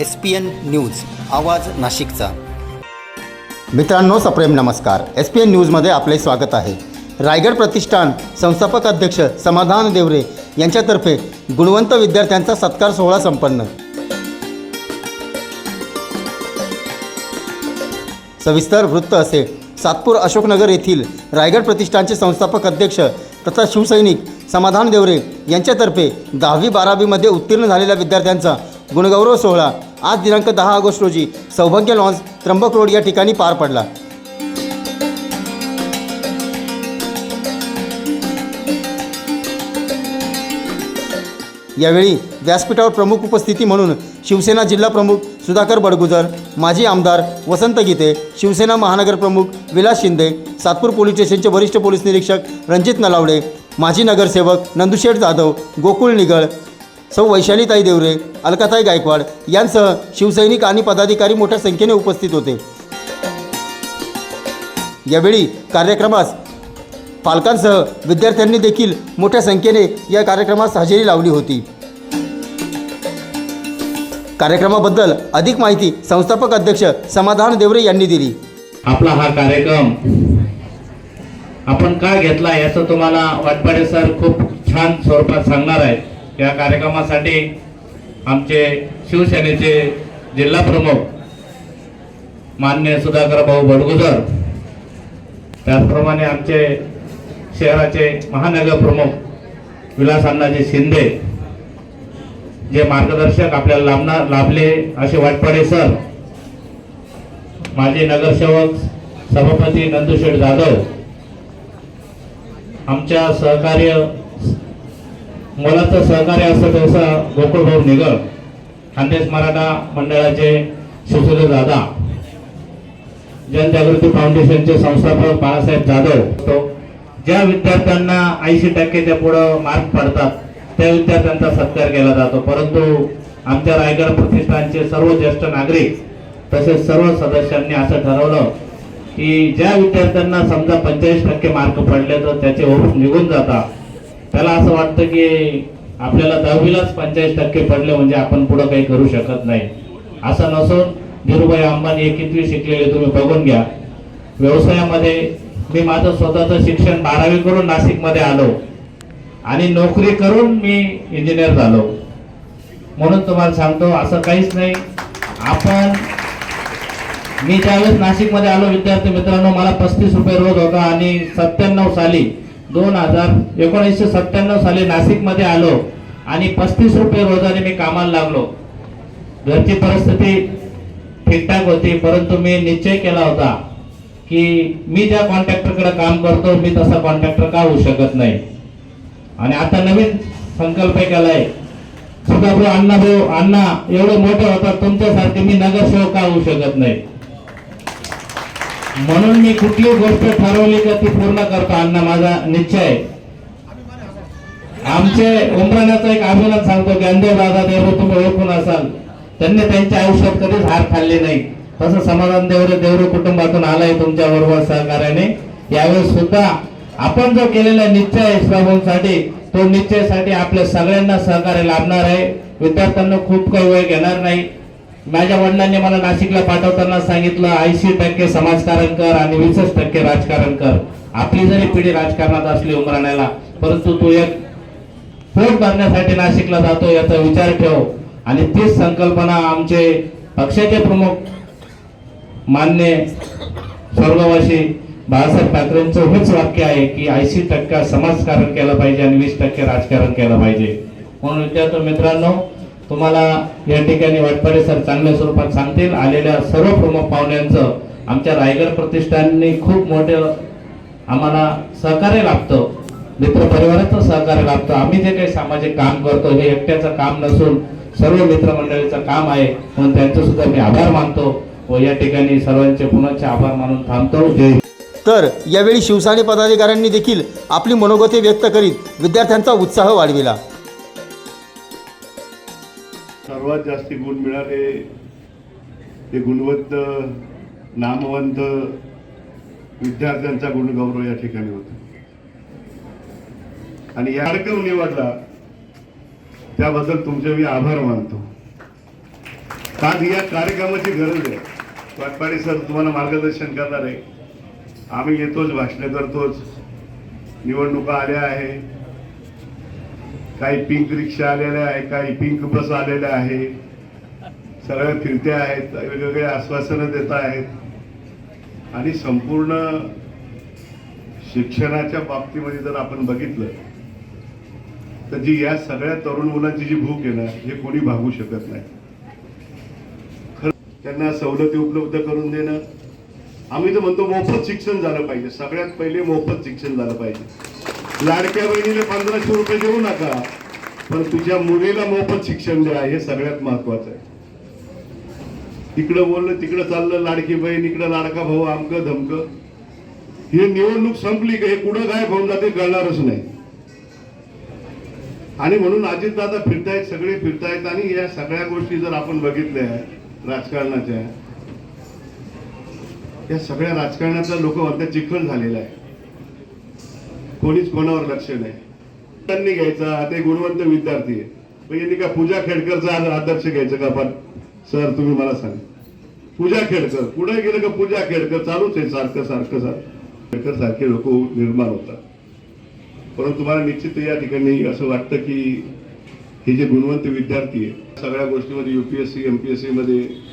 S P N news आवाज नाशिकचा. मित्रांनो सप्रेम नमस्कार. एस पी एन न्यूजमध्ये आपले स्वागत आहे. रायगड प्रतिष्ठान संस्थापक अध्यक्ष समाधान देवरे यांच्यातर्फे गुणवंत विद्यार्थ्यांचा सत्कार सोहळा संपन्न. सविस्तर वृत्त असे. सातपूर अशोकनगर येथील रायगड प्रतिष्ठानचे संस्थापक अध्यक्ष तथा शिवसैनिक समाधान देवरे यांच्यातर्फे दहावी बारावीमध्ये उत्तीर्ण झालेल्या विद्यार्थ्यांचा गुणगौरव सोहळा आज दिनांक दहा ऑगस्ट रोजी सौभाग्य लॉन्स त्र्यंबक रोड या ठिकाणी पार पडला. यावेळी व्यासपीठावर प्रमुख उपस्थिती म्हणून शिवसेना जिल्हा प्रमुख सुधाकर बडगुजर माजी आमदार वसंत गीते शिवसेना महानगर प्रमुख विलास शिंदे सातपूर पोलीस स्टेशनचे वरिष्ठ पोलीस निरीक्षक रणजित नलावडे माजी नगरसेवक नंदुशेठ जाधव गोकुळ निगळ सौ वैशालीताई देवरे अलकाताई गायकवाड यांसह शिवसैनिक आणि पदाधिकारी मोठ्या संख्येने उपस्थित होते. यावेळी कार्यक्रमास पालकांसह विद्यार्थ्यांनी देखील मोठ्या संख्येने या कार्यक्रमास हजेरी लावली होती. कार्यक्रमाबद्दल अधिक माहिती संस्थापक अध्यक्ष समाधान देवरे यांनी दिली. आपला हा कार्यक्रम आपण का घेतला याचं तुम्हाला वाटपाडे सर खूप छान स्वरूपात सांगणार आहेत. या कार्यक्रमासाठी आमचे शिवसेनेचे जिल्हा प्रमुख मान्य सुधाकर भाऊ बडगुजर त्याचप्रमाणे आमचे शहराचे महानगर प्रमुख विलास अण्णाजी शिंदे जे मार्गदर्शक आपल्याला लाभणार लाभले असे वाटपाडे सर माजी नगरसेवक सभापती नंदुशेठ जाधव आमच्या सहकार्य मुलाचं सहकार्य असतं तसं गोकुळभाऊ निगळ खानदेश मराठा मंडळाचे शिवसेना दादा जनजागृती फाउंडेशनचे संस्थापक बाळासाहेब जाधव तो ज्या विद्यार्थ्यांना ऐंशी टक्केच्या पुढं मार्क पडतात त्या विद्यार्थ्यांचा सत्कार केला जातो. परंतु आमच्या रायगड प्रतिष्ठानचे सर्व ज्येष्ठ नागरिक तसेच सर्व सदस्यांनी असं ठरवलं की ज्या विद्यार्थ्यांना समजा पंचेचाळीस टक्के मार्क पडले तर त्याचे ओढून निघून जातात त्याला असं वाटतं की आपल्याला दहावीलाच पंचेचाळीस टक्के पडले म्हणजे आपण पुढं काही करू शकत नाही. असं नसून धीरूभाई अंबानी हे शिकलेले तुम्ही बघून घ्या. व्यवसायामध्ये मी माझं स्वतःचं शिक्षण बारावी करून नाशिकमध्ये आलो. आणि नोकरी करून मी इंजिनियर झालो. म्हणून तुम्हाला सांगतो असं काहीच नाही. आपण मी ज्यावेळेस नाशिकमध्ये आलो विद्यार्थी मित्रांनो मला पस्तीस रुपये रोज होता आणि सत्त्याण्णव साली दोन हजार एकोणीसशे सत्त्याण्णव साली नाशिकमध्ये आलो आणि पस्तीस रुपये रोजाने मी कामाला लागलो. घरची परिस्थिती ठीकठाक होती परंतु मी निश्चय केला होता की मी ज्या कॉन्ट्रॅक्टरकडे काम करतो मी तसा कॉन्ट्रॅक्टर का होऊ शकत नाही. आणि आता नवीन संकल्प केलाय. सुद्धा भाऊ अण्णा भाऊ अण्णा एवढे मोठे होतात तुमच्यासारखे मी नगरसेवक का होऊ शकत नाही? म्हणून मी कुठली गोष्ट ठरवली का ती पूर्ण करतो अण्णा माझा निश्चय. आहे आमचे उमराण्याचा एक अभिनंद सांगतो ज्ञानदेव दादा देव तुम्ही ओळखून असाल. त्यांनी त्यांच्या आयुष्यात कधीच हार खाल्ली नाही. तसं समाधान देवरे देवरे कुटुंबातून आलाय तुमच्या बरोबर सहकार्याने. यावेळेस सुद्धा आपण जो केलेला निश्चय आहे तो निश्चयासाठी आपल्या सगळ्यांना सहकार्य लाभणार आहे. विद्यार्थ्यांना खूप काही वेळ घेणार नाही. माझ्या वडिलांनी मला नाशिकला पाठवताना सांगितलं ऐंशी टक्के समाजकारण कर आणि वीस टक्के राजकारण कर. आपली जरी पिढी राजकारणात असली उमराण्याला परंतु तू एक पोट भरण्यासाठी नाशिकला जातो याचा विचार ठेव. आणि तीच संकल्पना आमचे पक्षाचे प्रमुख मान्य स्वर्गवासी बाळासाहेब ठाकरेंचं हेच वाक्य आहे की ऐंशी टक्का समाजकारण केलं पाहिजे आणि वीस टक्के राजकारण केलं पाहिजे. म्हणून विद्यार्थी मित्रांनो तुम्हाला या ठिकाणी वाटपाडे सर चांगल्या स्वरूपात सांगतील. आलेल्या सर्व प्रमुख पाहुण्यांचं आमच्या रायगड प्रतिष्ठानने खूप मोठं आम्हाला सहकार्य लाभतं. मित्र परिवाराचं सहकार्य लाभतं. आम्ही जे काही सामाजिक काम करतो हे एकट्याचं काम नसून सर्व मित्रमंडळीचं काम आहे. म्हणून त्यांचं सुद्धा मी आभार मानतो व या ठिकाणी सर्वांचे पुनश्च आभार मानून थांबतो. जय तर यावेळी शिवसाने पदाधिकाऱ्यांनी देखील आपली मनोगते व्यक्त करीत विद्यार्थ्यांचा उत्साह वाढविला. सर्वात जास्ती गुण मिळाले ते गुणवंत नामवंत विद्यार्थ्यांचा गुणगौरव या ठिकाणी होता. आणि या कार्यक्रम निवडला त्याबद्दल तुमचे मी आभार मानतो. आज या कार्यक्रमाची गरज आहे. वाटपाडी सर तुम्हाला मार्गदर्शन करणार आहे. आम्ही येतोच भाषणं करतोच. निवडणुका आल्या आहे. काही पिंक रिक्षा आलेल्या आहे काही पिंक बस आलेल्या आहे. सगळ्या फिरत्या आहेत वेगवेगळे आश्वासनं देत आहेत. आणि संपूर्ण शिक्षणाच्या बाबतीमध्ये जर आपण बघितलं तर जी या सगळ्या तरुण मुलांची जी भूक आहे ना हे कोणी भागू शकत नाही. खरं त्यांना सवलती उपलब्ध करून देणं. आम्ही तर म्हणतो मोफत शिक्षण झालं पाहिजे. सगळ्यात पहिले मोफत शिक्षण झालं पाहिजे. लाडक्या बहिणीला पंधराशे रुपये देऊ नका. पण तुझ्या मुलीला मोफत शिक्षण द्या हे सगळ्यात महत्वाचं आहे. तिकडं बोललं तिकडं चाललं लाडकी बहीण इकडं लाडका भाऊ आमकं धमकं. ही निवडणूक संपली का हे कुठं गायब होऊन जाते कळणारच नाही. आणि म्हणून अजितदादा फिरतायत सगळे फिरतायत आणि या सगळ्या गोष्टी जर आपण बघितल्या राजकारणाच्या या सगळ्या राजकारणाचा लोक म्हणतात चिखल झालेला आहे कोणीच कोणावर लक्ष नाही. त्यांनी घ्यायचा ते गुणवंत विद्यार्थी आहे मग यांनी का पूजा खेडकरचा आज आदर्श घ्यायचं का? पण सर तुम्ही मला सांग. पूजा खेडकर पुढे गेलं का पूजा खेडकर? चालूच आहे सारखं सारखं सारखं. खेडकर सारखे लोक निर्माण होतात. परंतु मला निश्चित या ठिकाणी असं वाटतं की हे जे गुणवंत विद्यार्थी आहे सगळ्या गोष्टीमध्ये युपीएससी एमपीएससी मध्ये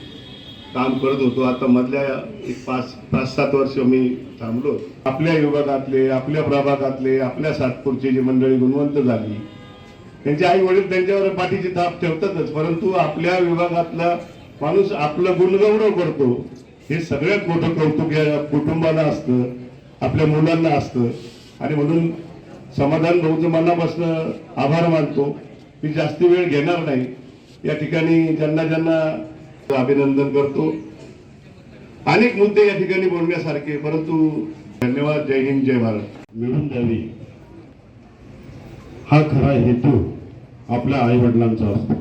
काम करत होतो. आता मधल्या एक पाच पाच सात वर्ष मी थांबलो. आपल्या विभागातले आपल्या प्रभागातले आपल्या सातपूरची जी मंडळी गुणवंत झाली त्यांचे आई वडील त्यांच्यावर पाठीची थाप ठेवतातच. परंतु आपल्या विभागातला माणूस आपलं गुणगौरव करतो. हे सगळ्यात मोठं कौतुक या कुटुंबाला असतं आपल्या मुलांना असतं. आणि म्हणून समाधान भाऊचं मनापासून आभार मानतो. मी जास्ती वेळ घेणार नाही. या ठिकाणी ज्यांना ज्यांना अभिनंदन करतो. अनेक मुद्दे या ठिकाणी बोलण्यासारखे परंतु धन्यवाद. जय हिंद जय भारत. मिळून द्यावी हा खरा हेतू आपल्या आई वडिलांचा असतो.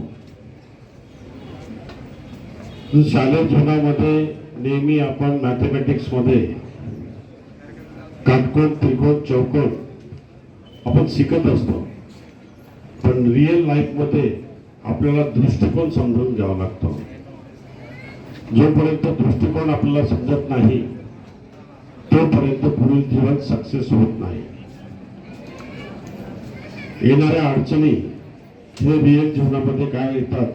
शालेय जीवनामध्ये नेहमी आपण मॅथमॅटिक्समध्ये काटकोण त्रिकोण चौकोन आपण शिकत असतो. पण रिअल लाईफमध्ये आपल्याला दृष्टिकोन समजून घ्यावा लागतो. जोपर्यंत दृष्टिकोन आपल्याला समजत नाही तोपर्यंत पुढील जीवन सक्सेस होत नाही. येणाऱ्या अडचणी हे रिअल जीवनामध्ये काय येतात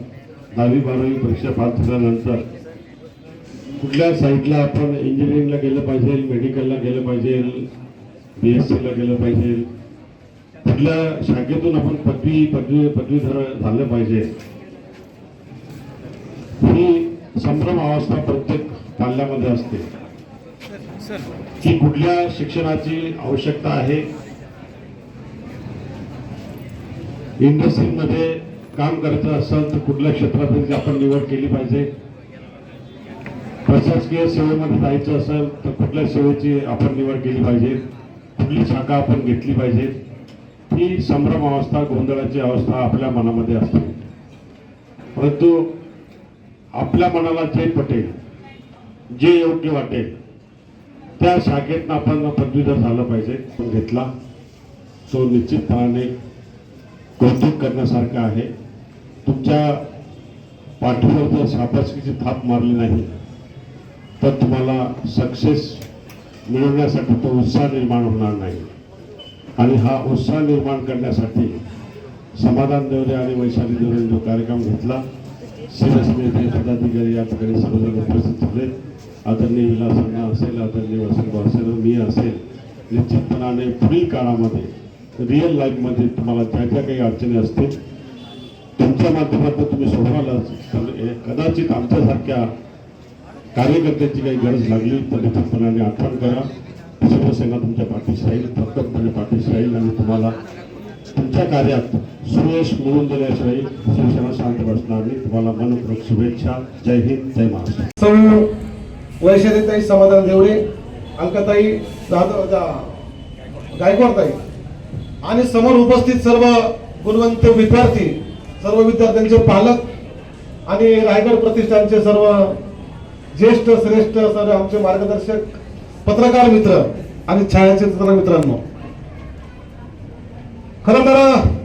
दहावी बारावी परीक्षा पास झाल्यानंतर कुठल्या साईडला आपण इंजिनिअरिंगला गेलं पाहिजे मेडिकलला गेलं पाहिजे बी एस सीला गेलं पाहिजे कुठल्या शाखेतून आपण पदवी पदवी पदवीधर झालं पाहिजे ही संभ्रम अवस्था प्रत्येक पाल्यामध्ये असते. की कुठल्या शिक्षणाची आवश्यकता आहे? इंडस्ट्रीमध्ये काम करायचं असेल तर कुठल्या क्षेत्रात आपण निवड केली पाहिजे? प्रशासकीय सेवेमध्ये जायचं असेल तर कुठल्या सेवेची आपण निवड केली पाहिजे? कुठली शाखा आपण घेतली पाहिजे? ही संभ्रम अवस्था गोंधळाची अवस्था आपल्या मनामध्ये असते. परंतु आपल्या मनाला जे पटेल जे योग्य वाटेल त्या शाखेतनं आपण पदवीधर झालं पाहिजे. घेतला. तो निश्चितपणाने कौतुक करण्यासारखं आहे. तुमच्या पाठीवर जर शाबासकीची थाप मारली नाही तर तुम्हाला सक्सेस मिळवण्यासाठी तो उत्साह निर्माण होणार नाही. आणि हा उत्साह निर्माण करण्यासाठी समाधान देवरे आणि वैशाली देवरे जो कार्यक्रम घेतला शिवसेनेचे पदाधिकारी या ठिकाणी सर्वजण उपस्थित झाले आदरणीय विलासांना असेल आदरणीय वसंत असेल मी असेल. निश्चितपणाने पुढील काळामध्ये रिअल लाईफमध्ये तुम्हाला ज्या ज्या काही अडचणी असतील तुमच्या माध्यमातून तुम्ही सोडवायला तर कदाचित आमच्यासारख्या कार्यकर्त्याची काही गरज लागली तर निश्चितपणाने आठवण करा. शिवसेना तुमच्या पाठीशी राहील तत्परपणे पाठीशी राहील आणि तुम्हाला तुमच्या कार्यात सुरेश मिळवून दिल्याशिवाय शिवसेना शांत बसणार तुम्हाला मनपूर्वक शुभेच्छा. जय हिंद जय महाराष्ट्र. सौ वैशालीताई समाधान देवरे अंकताई जाधव गायकवाडताई आणि समोर उपस्थित सर्व गुणवंत विद्यार्थी सर्व विद्यार्थ्यांचे पालक आणि रायगड प्रतिष्ठानचे सर्व ज्येष्ठ श्रेष्ठ सर्व आमचे मार्गदर्शक पत्रकार मित्र आणि छायाचित्र मित्रांनो. खरं तर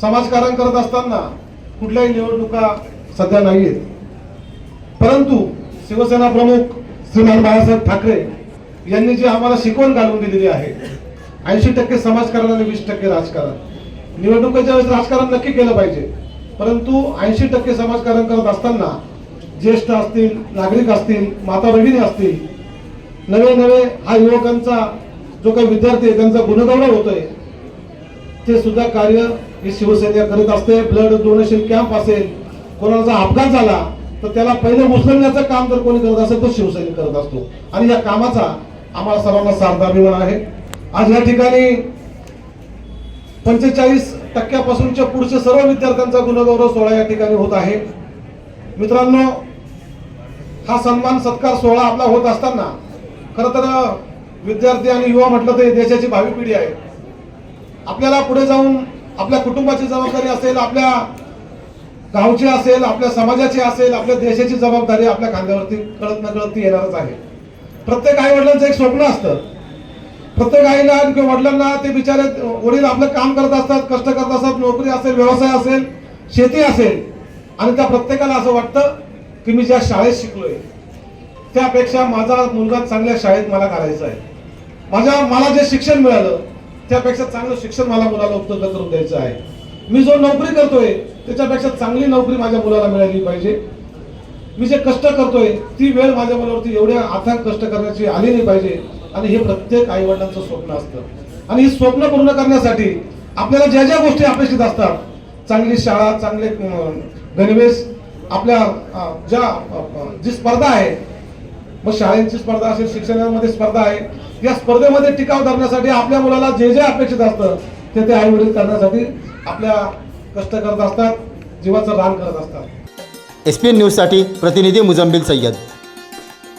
समाजकारण करत असताना कुठल्याही निवडणुका सध्या नाहीयेत. शिवसेना प्रमुख श्रीमान बाळासाहेब ठाकरे यांनी जी आम्हाला शिकवण घालून दिलेली आहे ऐंशी टक्के समाजकारण आणि वीस टक्के राजकारण. निवडणुकीच्या वेळेस राजकारण नक्की केलं पाहिजे. परंतु ऐंशी टक्के समाजकारण करत असताना ज्येष्ठ असतील नागरिक असतील माता भगिनी असतील नवे नवे हा युवकांचा जो काही विद्यार्थी आहे त्यांचा गुणगौरव होतोय ते सुद्धा कार्य ही शिवसेना करीत असते ब्लड डोनेशन कॅम्प असेल कोणाचा अपघात झाला तर त्याला पहिले उचलण्याचं काम जर कोणी करत असेल तर शिवसैनिक करत असतो. आणि या कामाचा आम्हाला सर्वांना सार्धाभिमान आहे. आज या ठिकाणी पंचेचाळीस टक्क्यापासूनच्या पुढच्या सर्व विद्यार्थ्यांचा गुणगौरव सोहळा या ठिकाणी होत आहे. मित्रांनो हा सन्मान सत्कार सोहळा आपला होत असताना खर तर विद्यार्थी आणि युवा म्हटलं तर देशाची भावी पिढी आहे. आपल्याला पुढे जाऊन आपल्या कुटुंबाची जबाबदारी असेल आपल्या गावची असेल आपल्या समाजाची असेल आपल्या देशाची जबाबदारी आपल्या खांद्यावरती कळत न कळत ती येणारच आहे. प्रत्येक आई वडिलांचं एक स्वप्न असतं. प्रत्येक आईला किंवा वडिलांना ते बिचारे वडील आपलं काम करत असतात कष्ट करत असतात नोकरी असेल व्यवसाय असेल शेती असेल आणि त्या प्रत्येकाला असं वाटतं की मी ज्या शाळेत शिकलोय त्यापेक्षा माझा मुलगा चांगल्या शाळेत मला घालायचा आहे. माझ्या मला जे शिक्षण मिळालं त्यापेक्षा चांगलं शिक्षण मला मुलाला उपलब्ध करून द्यायचं आहे. मी जो नोकरी करतोय त्याच्यापेक्षा चांगली नोकरी माझ्या मुलाला मिळाली पाहिजे. मी जे कष्ट करतोय ती वेळ माझ्या मुलावरती एवढ्या अथांग कष्ट करण्याची आली नाही पाहिजे. आणि हे प्रत्येक आई वडिलांचं स्वप्न असतं. आणि ही स्वप्न पूर्ण करण्यासाठी आपल्याला ज्या ज्या गोष्टी अपेक्षित असतात चांगली शाळा चांगले गणवेश आपल्या ज्या जी स्पर्धा आहे मग शाळेची स्पर्धा असेल शिक्षणामध्ये स्पर्धा आहे या स्पर्धेमध्ये टिकाव धरण्यासाठी आपल्या मुलाला जे जे अपेक्षित असतं ते ते आई वडील करण्यासाठी आपल्या कष्ट करत असतात जीवाचं रान करत असतात. एस पी एन न्यूजसाठी प्रतिनिधी मुजम्बिल सय्यद.